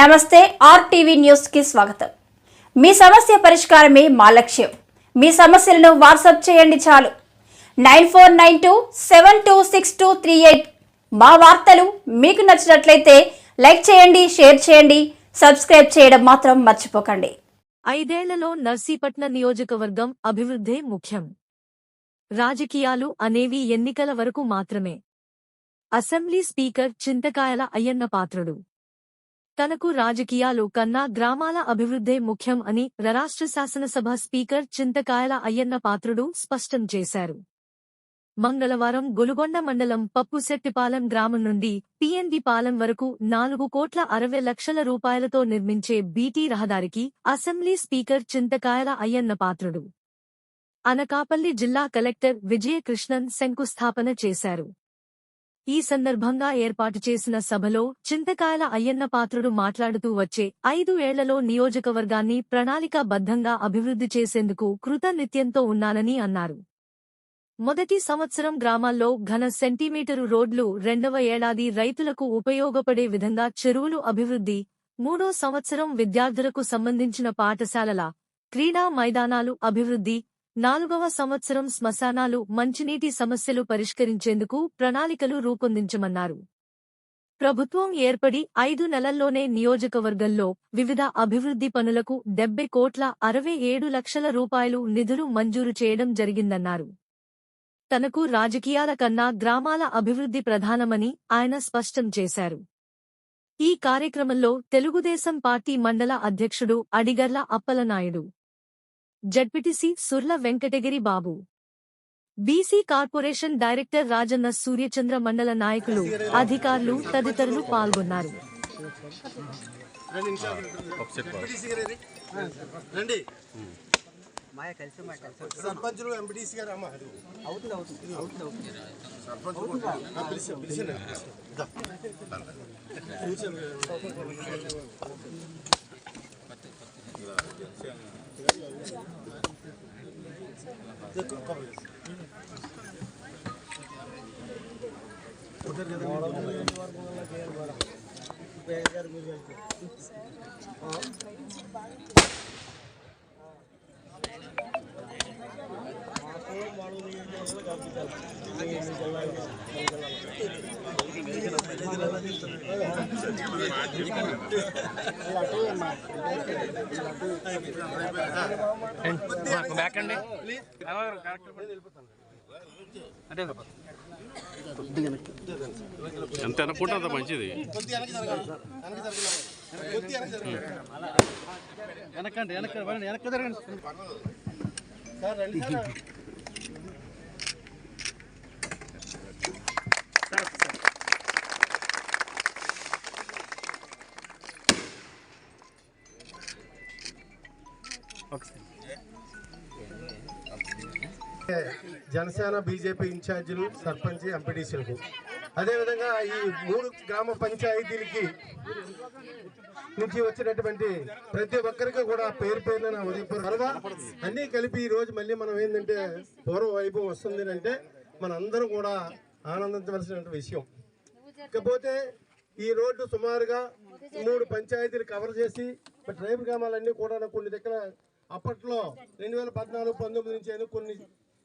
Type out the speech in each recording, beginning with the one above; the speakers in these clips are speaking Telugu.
నమస్తే ఆర్టీవీ న్యూస్కి స్వాగతం. మీ సమస్య పరిష్కారమే మా లక్ష్యం. మీ సమస్యలను వాట్సాప్ చేయండి చాలు. Nine four nine two seven two six two three eight మా వార్తలు మీకు నచ్చినట్లయితే లైక్ చేయండి షేర్ చేయండి సబ్స్క్రైబ్ చేయడం మాత్రం మర్చిపోకండి. ఐదేళ్ళలో నర్సీపట్న నియోజకవర్గం అభివృద్ధే ముఖ్యం. రాజకీయాలు అనేవి ఎన్నికల వరకు మాత్రమే. Assembly speaker Chintakayala Ayyanna Patrudu. తనకు రాజకీయాలు కన్నా గ్రామాల అభివృద్ధే ముఖ్యం అని రాష్ట్ర శాసనసభ స్పీకర్ చింతకాయల అయ్యన్న పాత్రుడు స్పష్టం చేశారు. మంగళవారం గొలుగొండ మండలం పప్పుశెట్టిపాలెం గ్రామం నుండి పిఎన్బి పాలెం వరకు నాలుగు కోట్ల అరవై లక్షల రూపాయలతో నిర్మించే బీటీ రహదారికి అసెంబ్లీ స్పీకర్ చింతకాయల అయ్యన్న పాత్రుడు. అనకాపల్లి జిల్లా కలెక్టర్ విజయకృష్ణన్ శంకుస్థాపన చేశారు. ఈ సందర్భంగా ఏర్పాటు చేసిన సభలో చింతకాయల అయ్యన్న పాత్రుడు మాట్లాడుతూ వచ్చే ఐదు ఏళ్ళలో నియోజకవర్గాన్ని ప్రణాళికాబద్ధంగా అభివృద్ధి చేసేందుకు కృతనిత్యంతో ఉన్నానని అన్నారు. మొదటి సంవత్సరం గ్రామాల్లో ఘన సెంటీమీటరు రోడ్లు రెండవ ఏడాది రైతులకు ఉపయోగపడే విధంగా చెరువులు అభివృద్ధి మూడో సంవత్సరం విద్యార్థులకు సంబంధించిన పాఠశాలల క్రీడా మైదానాలు అభివృద్ధి నాలుగవ సంవత్సరం శ్మశానాలు మంచినీటి సమస్యలు పరిష్కరించేందుకు ప్రణాళికలు రూపొందించమన్నారు. ప్రభుత్వం ఏర్పడి ఐదు నెలల్లోనే నియోజకవర్గంలో వివిధ అభివృద్ధి పనులకు డెబ్బై కోట్ల అరవై ఏడు లక్షల రూపాయలు నిధులు మంజూరు చేయడం జరిగిందన్నారు. తనకు రాజకీయాల కన్నా గ్రామాల అభివృద్ధి ప్రధానమని ఆయన స్పష్టం చేశారు. ఈ కార్యక్రమంలో తెలుగుదేశం పార్టీ మండల అధ్యక్షుడు Adigarla Appalanaidu ZPTC Surla Venkatagiri Babu. BC corporation director Rajanna Suryachandra మండల నాయకులు అధికారులు తదితరులు పాల్గొన్నారు. రండి. మాయ కలిసి మా కలిసి సర్పంచులు ఎంపీటీసీ గారు అమ్మ. అవుతుంది అవుతుంది. అవుతుంది? అవుతుంది. సర్పంచ్ ওদের బ్యాక్ అండి. ఎంత అనుకుంటే అంత మంచిది. వెనకండి వెనక వెనక జరగండి. జనసేన బీజేపీ ఇన్ఛార్జీలు సర్పంచ్ ఎంపీటీసీలకు. అదేవిధంగా ఈ మూడు గ్రామ పంచాయతీలకి నుంచి వచ్చినటువంటి ప్రతి ఒక్కరికి కూడా పేరు పేరున నా ఉదయపూర్ అన్నీ కలిపి ఈ రోజు మళ్ళీ మనం ఏంటంటే పూర్వ వైభవం వస్తుంది అంటే మన అందరం కూడా ఆనందించవలసిన విషయం. ఇకపోతే ఈ రోడ్డు సుమారుగా మూడు పంచాయతీలు కవర్ చేసి ట్రైబల్ గ్రామాలన్నీ కూడా కొన్ని దగ్గర అప్పట్లో రెండు వేల పద్నాలుగు పంతొమ్మిది నుంచి అయినా కొన్ని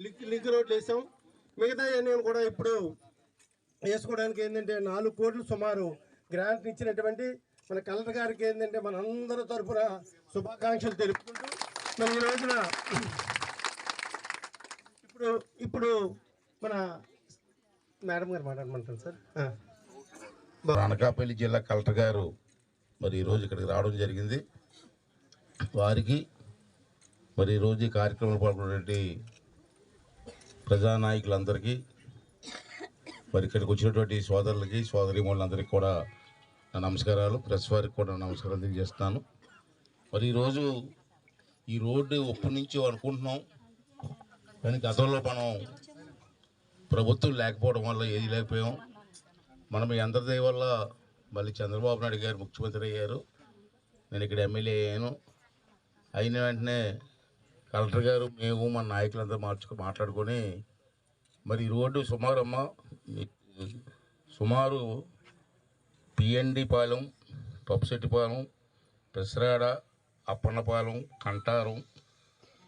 లింక్ లింక్ రోడ్లు వేసాం. మిగతా అన్నీ కూడా ఇప్పుడు వేసుకోవడానికి ఏంటంటే నాలుగు కోట్లు సుమారు గ్రాంట్ ఇచ్చినటువంటి మన కలెక్టర్ గారికి ఏంటంటే మన అందరి తరఫున శుభాకాంక్షలు తెలుపుకుంటూ మరి ఈ రోజున ఇప్పుడు ఇప్పుడు మన మేడం గారు మాట్లాడమంటారు సార్. అనకాపల్లి జిల్లా కలెక్టర్ గారు మరి ఈరోజు ఇక్కడికి రావడం జరిగింది. వారికి మరి ఈరోజు ఈ కార్యక్రమంలో పాల్గొన్నటువంటి ప్రజానాయకులందరికీ మరి ఇక్కడికి వచ్చినటువంటి సోదరులకి సోదరిమూలందరికీ కూడా నా నమస్కారాలు. ప్రెస్ వారికి కూడా నమస్కారాలు తెలియజేస్తున్నాను. మరి ఈరోజు ఈ రోడ్డు ఒప్పటి నుంచి అనుకుంటున్నాం. కానీ గతంలో మనం ప్రభుత్వం లేకపోవడం వల్ల ఏది లేకపోయాం. మనం మీ వల్ల మళ్ళీ చంద్రబాబు నాయుడు గారు ముఖ్యమంత్రి అయ్యారు. నేను ఇక్కడ ఎమ్మెల్యే అయ్యాను. అయిన వెంటనే కలెక్టర్ గారు మేము మన నాయకులంతా మార్చుకు మాట్లాడుకొని మరి ఈ రోడ్డు సుమారు అమ్మ సుమారు పిఎన్డి పాలెం పప్పుశెట్టిపాలెం పెసరాడ అప్పన్నపాలెం కంటారం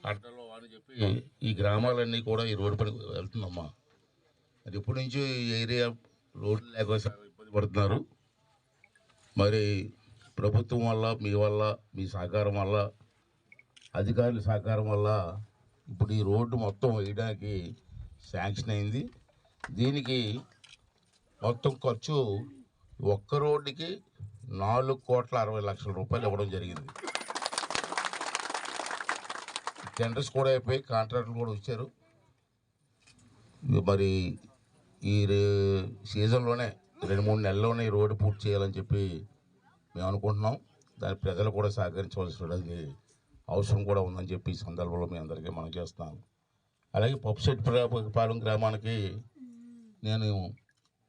అడ్డలో అని చెప్పి ఈ గ్రామాలన్నీ కూడా ఈ రోడ్డు పని వెళ్తుందమ్మా. అది ఎప్పటి నుంచి ఈ ఏరియా రోడ్లు లేక ఇబ్బంది పడుతున్నారు. మరి ప్రభుత్వం వల్ల మీ వల్ల మీ సహకారం వల్ల అధికారుల సహకారం వల్ల ఇప్పుడు ఈ రోడ్డు మొత్తం వేయడానికి శాంక్షన్ అయింది. దీనికి మొత్తం ఖర్చు ఒక్క రోడ్డుకి నాలుగు కోట్ల అరవై లక్షల రూపాయలు ఇవ్వడం జరిగింది. టెండర్స్ కూడా అయిపోయి కాంట్రాక్టులు కూడా వచ్చారు. మరి ఈ రే- సీజన్లోనే రెండు మూడు నెలల్లోనే ఈ రోడ్డు పూర్తి చేయాలని చెప్పి మేము అనుకుంటున్నాం. దాని ప్రజలు కూడా సహకరించవలసినది అవసరం కూడా ఉందని చెప్పి ఈ సందర్భంలో మీ అందరికీ మనం చేస్తున్నాను. అలాగే పప్పుసెట్ పాలెం గ్రామానికి నేను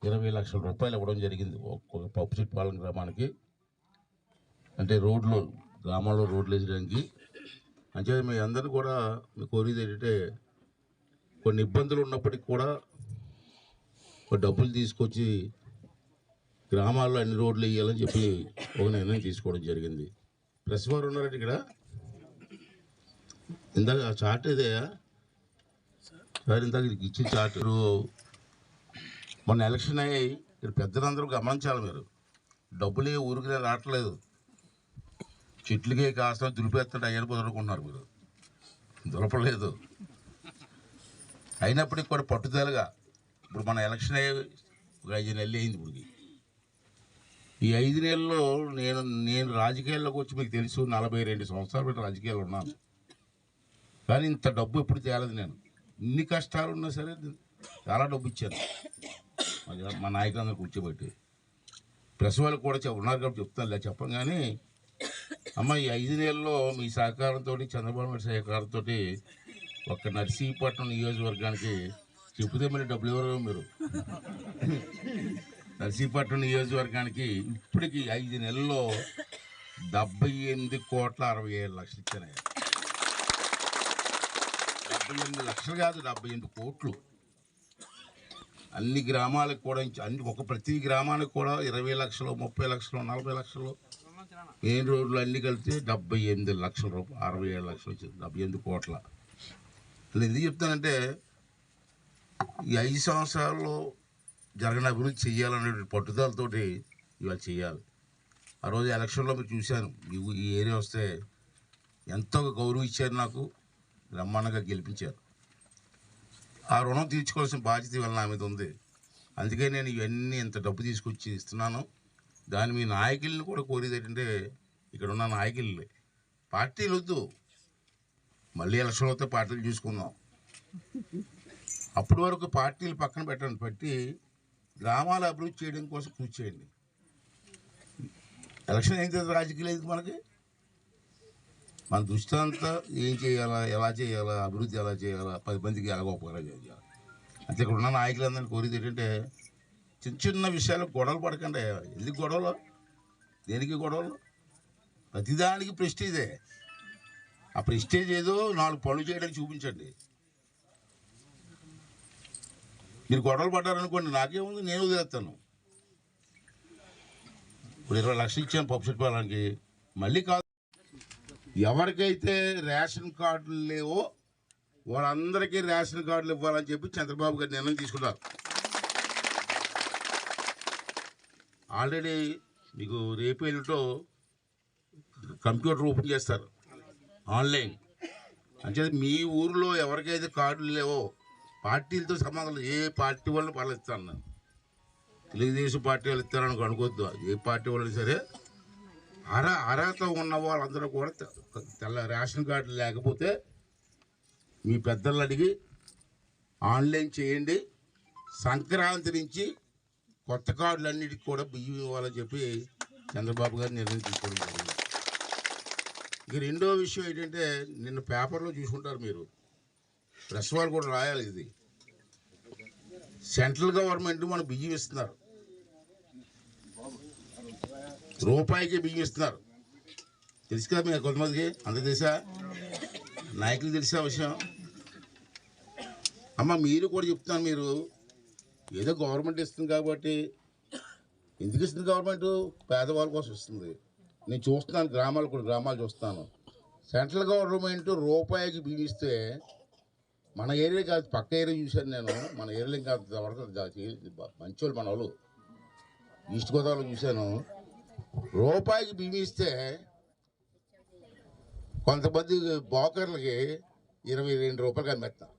ఇరవై లక్షల రూపాయలు ఇవ్వడం జరిగింది. ఒక్కొక్క పప్పుసెట్ పాలెం గ్రామానికి. అంటే రోడ్లు గ్రామాల్లో రోడ్లు వేసడానికి అంటే మీ అందరూ కూడా మీ కోరిది ఏంటంటే కొన్ని ఇబ్బందులు ఉన్నప్పటికీ కూడా డబ్బులు తీసుకొచ్చి గ్రామాల్లో అన్ని రోడ్లు వేయాలని చెప్పి ఒక నిర్ణయం తీసుకోవడం జరిగింది. ప్రెస్ వారు ఉన్నారండి ఇక్కడ? ఇందాక ఆ చార్ట్ ఇదేయా? సార్ ఇందాక ఇది ఇచ్చిన చార్ట్ మొన్న ఎలక్షన్ అయ్యి ఇక్కడ పెద్దలందరూ గమనించాలి మీరు. డబ్బులు ఊరికి రావట్లేదు. చెట్లకే కాస్త దులిపేస్తాడు అయ్యని కుదరుకుంటున్నారు మీరు. దులపలేదు. అయినప్పటికీ కూడా పట్టుదలగా ఇప్పుడు మన ఎలక్షన్ అయ్యి ఒక ఐదు నెలలు అయింది ఇప్పటికి. ఈ ఐదు నెలల్లో నేను నేను రాజకీయాల్లోకి వచ్చి మీకు తెలుసు నలభై రెండు సంవత్సరాలు పెట్టి రాజకీయాలు ఉన్నాను. కానీ ఇంత డబ్బు ఎప్పుడు తేలదు నేను. ఇన్ని కష్టాలు ఉన్నా సరే చాలా డబ్బు ఇచ్చాను. మా- మా నాయకులందరూ కూర్చోబెట్టి. ప్రెస్ వాళ్ళు కూడా ఉన్నారు కాబట్టి చెప్తాను లే చెప్పం కానీ అమ్మ ఈ ఐదు నెలల్లో మీ సహకారంతో చంద్రబాబు నాయుడు సహకారంతో ఒక నర్సీపట్నం నియోజకవర్గానికి చెబితే మరి డబ్బులు ఎవరు మీరు. నర్సీపట్నం నియోజకవర్గానికి ఇప్పటికి ఐదు నెలల్లో డెబ్బై ఎనిమిది కోట్ల అరవై ఏడు లక్షలు ఇచ్చాను డెబ్బై ఎనిమిది లక్షలు కాదు డెబ్బై ఎనిమిది కోట్లు. అన్ని గ్రామాలకు కూడా అన్ని ఒక ప్రతి గ్రామానికి కూడా ఇరవై లక్షలు ముప్పై లక్షలు నలభై లక్షలు. మెయిన్ రోడ్లు అన్ని కలిపితే డెబ్బై ఎనిమిది లక్షల రూపాయలు అరవై ఏడు లక్షలు వచ్చింది డెబ్బై ఎనిమిది కోట్ల. అసలు ఎందుకు చెప్తానంటే ఈ ఐదు సంవత్సరాల్లో జరగని అభివృద్ధి చేయాలనే పట్టుదలతోటి ఇవాళ చేయాలి ఆ రోజు ఎలక్షన్లో మీరు చూశాను ఈ ఏరియా వస్తే ఎంతో గౌరవం ఇచ్చారు నాకు. బ్రహ్మాండంగా గెలిపించారు. ఆ రుణం తీర్చుకోవాల్సిన బాధ్యత వల్ల నా మీద ఉంది. అందుకే నేను ఇవన్నీ ఇంత డబ్బు తీసుకొచ్చి ఇస్తున్నాను. దాని మీ నాయకుల్ని కూడా కోరేది ఏంటంటే ఇక్కడ ఉన్న నాయకుల్ని పార్టీలు వద్దు. మళ్ళీ ఎలక్షన్ వస్తే పార్టీలు చూసుకుందాం. అప్పటి వరకు పార్టీలు పక్కన పెట్టండి పెట్టి గ్రామాల అభివృద్ధి చేయడం కోసం కృషి చేయండి. ఎలక్షన్ అయిన తర్వాత రాజకీయాలు మనకి? మన దృష్టి అంతా ఏం చేయాలా ఎలా చేయాలా అభివృద్ధి ఎలా చేయాలా పది మందికి ఎలాగో ఉపకారం చేయాలి. అంటే ఇక్కడ ఉన్న నాయకులందరినీ కోరేది ఏంటంటే చిన్న చిన్న విషయాలు గొడవలు పడకండి. ఎందుకు గొడవలు? దేనికి గొడవలు? ప్రతిదానికి ప్రెస్టీజే. ఆ ప్రెస్టేజ్ ఏదో నాలుగు పనులు చేయడానికి చూపించండి. మీరు గొడవలు పడ్డారనుకోండి నాకేముంది? నేను వదిలేస్తాను. ఇప్పుడు ఇరవై లక్షలు ఇచ్చాను పప్పు చెట్టుకోవడానికి మళ్ళీ కాదు. ఎవరికైతే రేషన్ కార్డులు లేవో వాళ్ళందరికీ రేషన్ కార్డులు ఇవ్వాలని చెప్పి చంద్రబాబు గారు నిర్ణయం తీసుకున్నారు. ఆల్రెడీ మీకు రేపు ఎల్లుటో కంప్యూటర్ ఓపెన్ చేస్తారు. ఆన్లైన్. అంటే మీ ఊరిలో ఎవరికైతే కార్డులు లేవో పార్టీలతో సంబంధం ఏ పార్టీ వాళ్ళు పాలిస్తాను ఇస్తాను నేను. తెలుగుదేశం పార్టీ వాళ్ళు ఇస్తారని అనుకోవద్దు. ఏ పార్టీ వాళ్ళు సరే అర అర్హత ఉన్న వాళ్ళందరూ కూడా తె- తెల్ల రేషన్ కార్డు లేకపోతే మీ పెద్దలు అడిగి ఆన్లైన్ చేయండి. సంక్రాంతి నుంచి కొత్త కార్డులన్నిటికి కూడా బియ్యం ఇవ్వాలని చెప్పి చంద్రబాబు గారు నిర్ణయం తీసుకోవడం జరిగింది. ఇక రెండో విషయం ఏంటంటే నిన్న పేపర్లో చూసుకుంటారు మీరు. ప్రెస్ వాళ్ళు కూడా రాయాలి ఇది. సెంట్రల్ గవర్నమెంట్ మన బియ్యం ఇస్తున్నారు. రూపాయికి బియ్యం ఇస్తున్నారు. తెలుసు కదా మీకు కొంతమందికి? అంత తెలుసా? నాయకులు తెలిసే విషయం? అమ్మ మీరు కూడా చెప్తాను మీరు. ఏదో గవర్నమెంట్ ఇస్తుంది కాబట్టి. ఎందుకు ఇస్తుంది గవర్నమెంట్ పేదవాళ్ళ కోసం ఇస్తుంది. నేను చూస్తున్నాను గ్రామాలు కూడా గ్రామాలు చూస్తాను సెంట్రల్ గవర్నమెంట్ రూపాయికి బిగిస్తే మన ఏరియా కాదు పక్క ఏరియా చూశాను నేను. మన ఏరియాలో ఇంకా వరకు మంచోళ్ళు మన వాళ్ళు ఈస్ట్ గోదావరిలో చూశాను. రూపాయికి బిగిస్తే కొంతమంది బోకర్లకి ఇరవై రెండు రూపాయలు అమ్మేస్తాం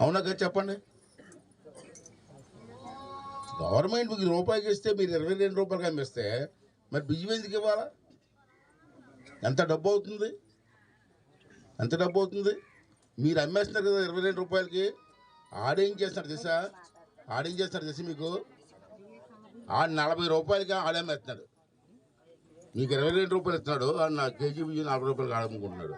అవునా కదా చెప్పండి? గవర్నమెంట్ మీకు రూపాయికి ఇస్తే మీరు ఇరవై రెండు రూపాయలకి అమ్మేస్తే మరి బియ్యం ఎందుకు ఇవ్వాలా? ఎంత డబ్బు అవుతుంది? ఎంత డబ్బు అవుతుంది? మీరు అమ్మేస్తున్నారు కదా ఇరవై రెండు రూపాయలకి. ఆడేం చేస్తున్నారు తెలుసా? ఆడేం చేస్తున్నారు తెలుసా మీకు? ఆడు నలభై రూపాయలకి ఆడమ్మేస్తున్నాడు మీకు ఇరవై రెండు రూపాయలు ఇస్తున్నాడు ఆడు నా కేజీ బియ్యం నలభై రూపాయలకి ఆడమ్ముకుంటున్నాడు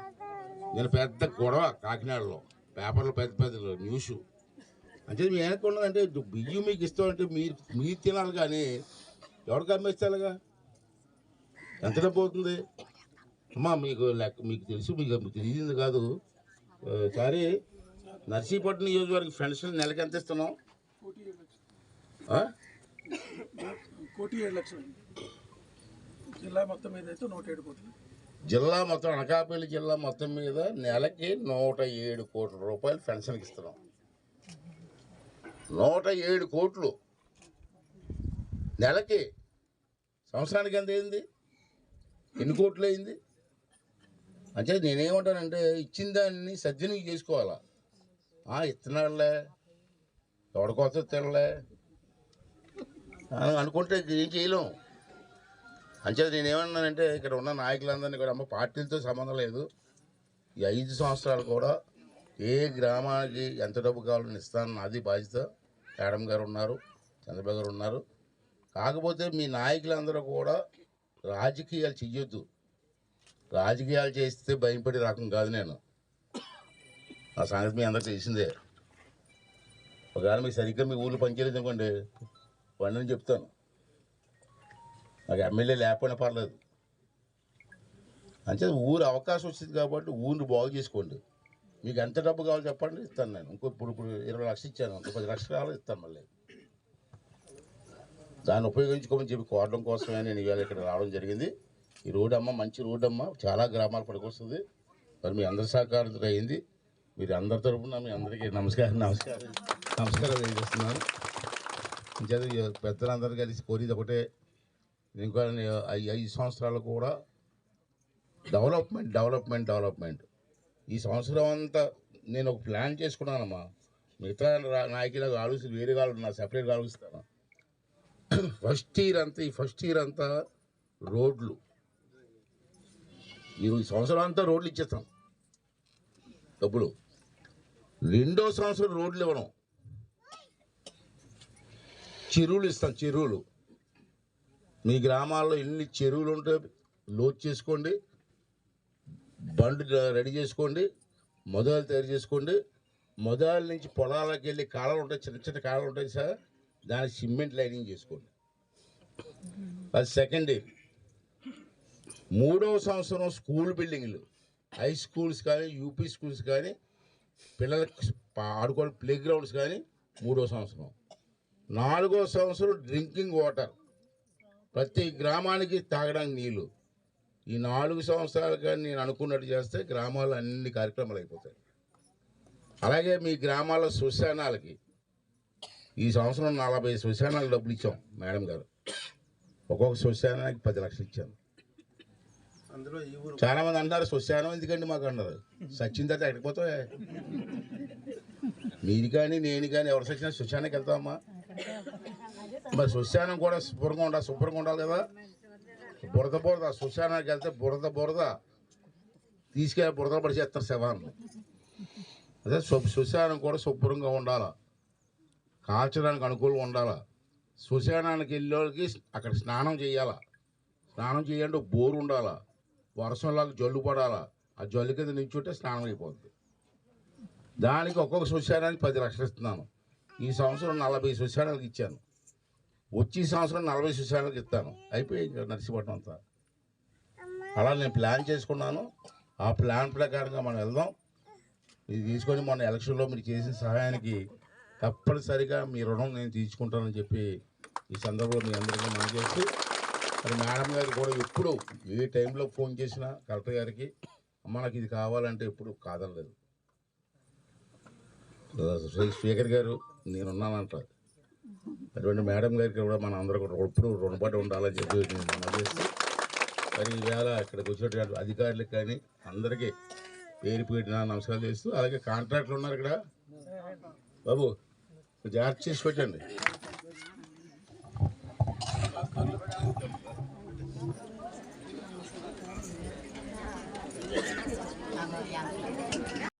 నేను పెద్ద గొడవ కాకినాడలో పేపర్లో పెద్ద పెద్ద న్యూస్. అంటే మీ వెనక బియ్యం మీకు ఇస్తామంటే మీరు మీరు తినాలి కానీ ఎవరికి అమ్మేస్తారుగా? ఎంత డబ్బు అవుతుంది? అమ్మా మీకు లెక్క మీకు తెలుసు మీకు తెలియదు కాదు. సరే నర్సీపట్నం నియోజకవర్గ ఫ్రెండ్స్ నెలకి ఎంత ఇస్తున్నాం కోటి ఏడు లక్షలు. జిల్లా మొత్తం మీద అయితే నూట ఏడు కోట్లు. జిల్లా మొత్తం అనకాపల్లి జిల్లా మొత్తం మీద నెలకి నూట ఏడు కోట్ల రూపాయలు పెన్షన్కి ఇస్తున్నాం. నూట ఏడు కోట్లు. నెలకి. సంవత్సరానికి ఎంత అయింది? ఎన్ని కోట్లు అయింది? అంటే నేనేమంటానంటే ఇచ్చిన దాన్ని సద్వినియోగం చేసుకోవాలా? ఆ, ఇస్తున్నాడులే. ఎవడికొస్త తినలే అనుకుంటే ఏం చేయలేం. అంచేత నేనేమన్నానంటే ఇక్కడ ఉన్న నాయకులందరినీ కూడా అమ్మ పార్టీలతో సంబంధం లేదు. ఈ ఐదు సంవత్సరాలు కూడా ఏ గ్రామానికి ఎంత డబ్బు కావాలని ఇస్తాను నాది బాధ్యత. మేడం గారు ఉన్నారు చంద్రబాబు గారు ఉన్నారు. కాకపోతే మీ నాయకులందరూ కూడా రాజకీయాలు చెయ్యొద్దు. రాజకీయాలు చేస్తే భయపడి రకం కాదు నేను. ఆ సంగతి మీ అందరికి తెలిసిందే. ఒకవేళ మీకు సరిగ్గా మీ ఊళ్ళో పనిచేయలేదు అనుకోండి వండని చెప్తాను. నాకు ఎమ్మెల్యే లేకపోయినా పర్లేదు. అంటే ఊరు అవకాశం వచ్చింది కాబట్టి ఊరిని బాగు చేసుకోండి. మీకు ఎంత డబ్బు కావాలో చెప్పండి ఇస్తాను నేను. ఇంకో ఇప్పుడు ఇప్పుడు ఇరవై లక్షలు ఇచ్చాను. ఇంకో పది లక్షలు కావాలో ఇస్తాను మళ్ళీ. దాన్ని ఉపయోగించుకోమని చెప్పి కోరడం కోసమే నేను ఇవాళ ఇక్కడ రావడం జరిగింది. ఈ రోడ్ అమ్మ మంచి రోడ్ అమ్మ చాలా గ్రామాలు పడుకొస్తుంది మరి మీ అందరి సహకారంతో అయింది. మీరు అందరి తరఫున మీ అందరికీ నమస్కారం నమస్కారం నమస్కారం తెలియజేస్తున్నాను. ఇంకేదో పెద్దలందరూ కలిసి కోరిది ఒకటే. ఇంకా ఐదు సంవత్సరాలు కూడా డెవలప్మెంట్ డెవలప్మెంట్ డెవలప్మెంట్. ఈ సంవత్సరం అంతా నేను ఒక ప్లాన్ చేసుకున్నానమ్మా. మిగతా నాయకులకు ఆలోచన వేరే వాళ్ళు నా సపరేట్గా ఆలోచిస్తాను. ఫస్ట్ ఇయర్ అంతా ఈ ఫస్ట్ ఇయర్ అంతా రోడ్లు. ఈ ఈ సంవత్సరం అంతా రోడ్లు ఇచ్చేస్తాం డబ్బులు. రెండో సంవత్సరం రోడ్లు ఇవ్వడం చెరువులు ఇస్తాం చెరువులు. మీ గ్రామాల్లో ఎన్ని చెరువులు ఉంటే లోడ్ చేసుకోండి బండి రెడీ చేసుకోండి మొదలు తయారు చేసుకోండి. మొదల నుంచి పొలాలకు వెళ్ళి కాలువలు ఉంటాయి చిన్న చిన్న కాలువలు ఉంటాయి సార్. దానికి సిమెంట్ లైనింగ్ చేసుకోండి. అది సెకండ్ మూడవ సంవత్సరం స్కూల్ బిల్డింగ్లు. హై స్కూల్స్ కానీ యూపీ స్కూల్స్ కానీ పిల్లలకు ఆడుకోవడం ప్లే గ్రౌండ్స్ కానీ మూడో సంవత్సరం. నాలుగో సంవత్సరం డ్రింకింగ్ వాటర్. ప్రతి గ్రామానికి తాగడానికి నీళ్ళు ఈ నాలుగు సంవత్సరాలు కానీ నేను అనుకున్నట్టు చేస్తే గ్రామాల్లో అన్ని కార్యక్రమాలు అయిపోతాయి. అలాగే మీ గ్రామాల శ్మశానాలకి ఈ సంవత్సరం నలభై శ్మశానాలు డబ్బులు ఇచ్చాం మేడం గారు. ఒక్కొక్క శ్మశానానికి పది లక్షలు ఇచ్చాను. చాలా మంది అన్నారు శ్మశానం ఎందుకండి మాకు? అన్నారు. సచ్చిన తర్వాత ఎక్కడిపోతావు మీరు కానీ నేను కానీ ఎవరు సచ్చినా శ్మశానానికి వెళ్తామమ్మా మరి శుశానం కూడా శుభ్రంగా ఉండాలి శుభ్రంగా ఉండాలి కదా? బురద బురద శుశానానికి వెళ్తే బురద బురద. తీసుకెళ్ళి బురద పడి చేస్తారు శవాన్ని. అదే శు- కూడా శుభ్రంగా ఉండాలి? కాల్చడానికి అనుకూలంగా ఉండాలి? శ్మశానానికి వెళ్ళేవాళ్ళకి అక్కడ స్నానం చేయాలా? స్నానం చేయండి బోరు ఉండాలా? వర్షంలాగా జల్లు పడాలా? ఆ జల్లు కింద నిల్చుంటే స్నానం అయిపోద్ది. దానికి ఒక్కొక్క శుశానానికి పది లక్షలు ఇస్తున్నాను. ఈ సంవత్సరం నలభై శ్మశానాలకు ఇచ్చాను. వచ్చే సంవత్సరం నలభై శ్మశానాలకు ఇస్తాను. అయిపోయి ఇంకా నర్సీపట్నం అంతా. అలా నేను ప్లాన్ చేసుకున్నాను. ఆ ప్లాన్ ప్రకారంగా మనం వెళ్దాం. ఇది తీసుకొని మొన్న ఎలక్షన్లో మీరు చేసిన సహాయానికి తప్పనిసరిగా మీ రుణం నేను తీర్చుకుంటానని చెప్పి ఈ సందర్భంలో మీ అందరికీ మనం చేస్తూ మరి మేడం గారు కూడా ఎప్పుడు ఏ టైంలో ఫోన్ చేసినా కలెక్టర్ గారికి అమ్మ నాకు ఇది కావాలంటే ఎప్పుడు కాదనలేదు. శ్రీ స్పీకర్ గారు నేనున్నానంటారు. అటువంటి మేడం గారికి కూడా మన అందరూ ఎప్పుడు రుణపడి ఉండాలని చెప్పి మనం మరి ఈవేళ ఇక్కడికి వచ్చినటువంటి అధికారులకు కానీ అందరికీ పేరు పెట్టిన నమస్కారం చేస్తూ అలాగే కాంట్రాక్ట్లు ఉన్నారు ఇక్కడ. బాబు జాగ్రత్త చేసి